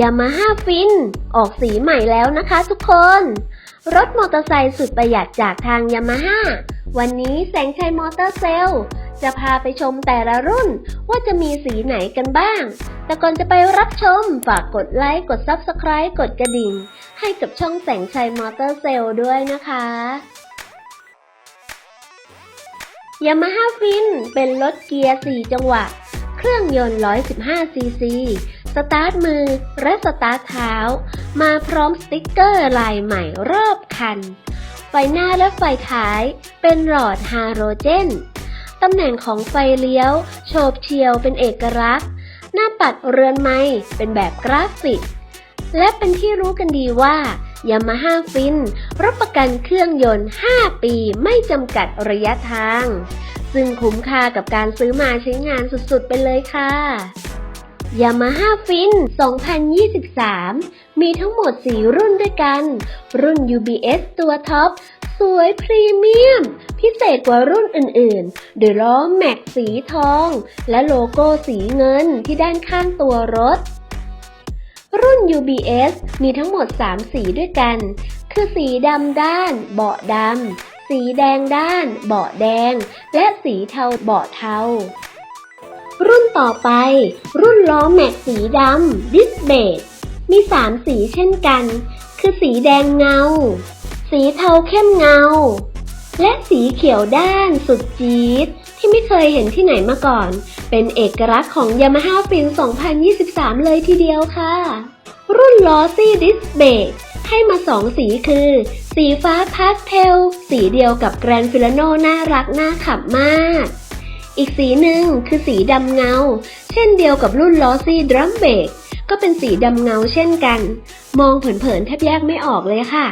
ยามาฮ่าฟิน ออกสีใหม่แล้วนะคะทุกคน รถมอเตอร์ไซค์สุดประหยัดจากทางยามาฮ่าวันนี้แสงชัยมอเตอร์เซลล์จะพาไปชมแต่ละรุ่นว่าจะมีสีไหนกันบ้าง แต่ก่อนจะไปรับชม ฝากกดไลค์ กด Subscribe กดกระดิ่ง ให้กับช่องแสงชัยมอเตอร์เซลล์ด้วยนะคะยามาฮ่าฟินเป็นรถเกียร์ 4 จังหวะ เครื่องยนต์ 115 ซีซี สตาร์ทมือและสตาร์ทเท้า มาพร้อมสติ๊กเกอร์ลายใหม่รอบคัน ไฟหน้าและไฟท้ายเป็นหลอดฮาโรเจน ตำแหน่งของไฟเลี้ยวโฉบเฉียวเป็นเอกลักษณ์ หน้าปัดเรือนไม้เป็นแบบกราฟิก และเป็นที่รู้กันดีว่ายามาฮ่าฟินรับประกันเครื่องยนต์ 5 ปีไม่จำกัดระยะทาง ซึ่งคุ้มค่ากับการซื้อมาใช้งานสุดๆ ไปเลยค่ะ ยามาฮ่าฟิน 2023 มีทั้งหมด 4 รุ่นด้วยกัน รุ่น UBS ตัวท็อป สวยพรีเมียม พิเศษกว่ารุ่นอื่นๆ โดยล้อแม็กสีทอง และโลโก้สีเงินที่ด้านข้างตัวรถ รุ่น UBS มีทั้งหมด 3 สีด้วยกัน คือสีดำด้าน เบาะดำ สีแดงด้าน เบาะแดง และสีเทาเบาะเทา ต่อไป รุ่นล้อแม็กสีดำดิสเบดมี 3 สีเช่นกัน คือสีแดงเงา สีเทาเข้มเงา และสีเขียวด้านสุดจี๊ด ที่ไม่เคยเห็นที่ไหนมาก่อน เป็นเอกลักษณ์ของ Yamaha Fin 2023 เลยทีเดียวค่ะ รุ่นล้อซี่ดิสเบกให้มา2สีคือ สีฟ้าพาสเทล สีเดียวกับแกรนฟิลโนน่ารักน่าขับมาก อีกสีหนึ่งคือสีดำเงา เช่นเดียวกับรุ่นล้อซี่ดรัมเบรกก็เป็นสีดำเงาเช่นกัน มองเผินๆแทบแยกไม่ออกเลยค่ะ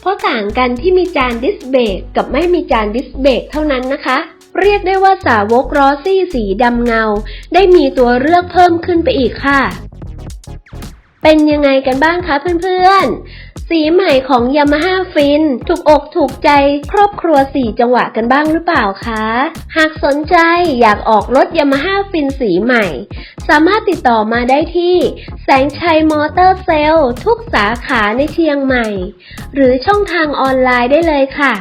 เพราะต่างกันที่มีจานดิสเบรกกับไม่มีจานดิสเบรกเท่านั้นนะคะ เรียกได้ว่าสาวกรอซี่สีดำเงา ได้มีตัวเลือกเพิ่มขึ้นไปอีกค่ะเป็นยังไงกันบ้างคะเพื่อนๆ สีใหม่ของ Yamaha Fin ถูกอกถูกใจครอบครัว4จังหวะกันบ้างหรือเปล่าคะ หากสนใจอยากออกรถ Yamaha Fin สีใหม่ สามารถติดต่อมาได้ที่ แสงชัยมอเตอร์เซลล์ทุกสาขาในเชียงใหม่ หรือช่องทางออนไลน์ได้เลยค่ะ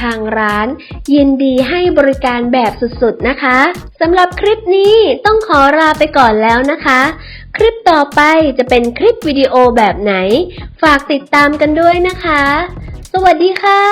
ทางร้านยินดีให้บริการแบบสุดๆนะคะสำหรับคลิปนี้ต้องขอลาไปก่อนแล้วนะคะ คลิปต่อไปจะเป็นคลิปวิดีโอแบบไหน ฝากติดตามกันด้วยนะคะ สวัสดีค่ะ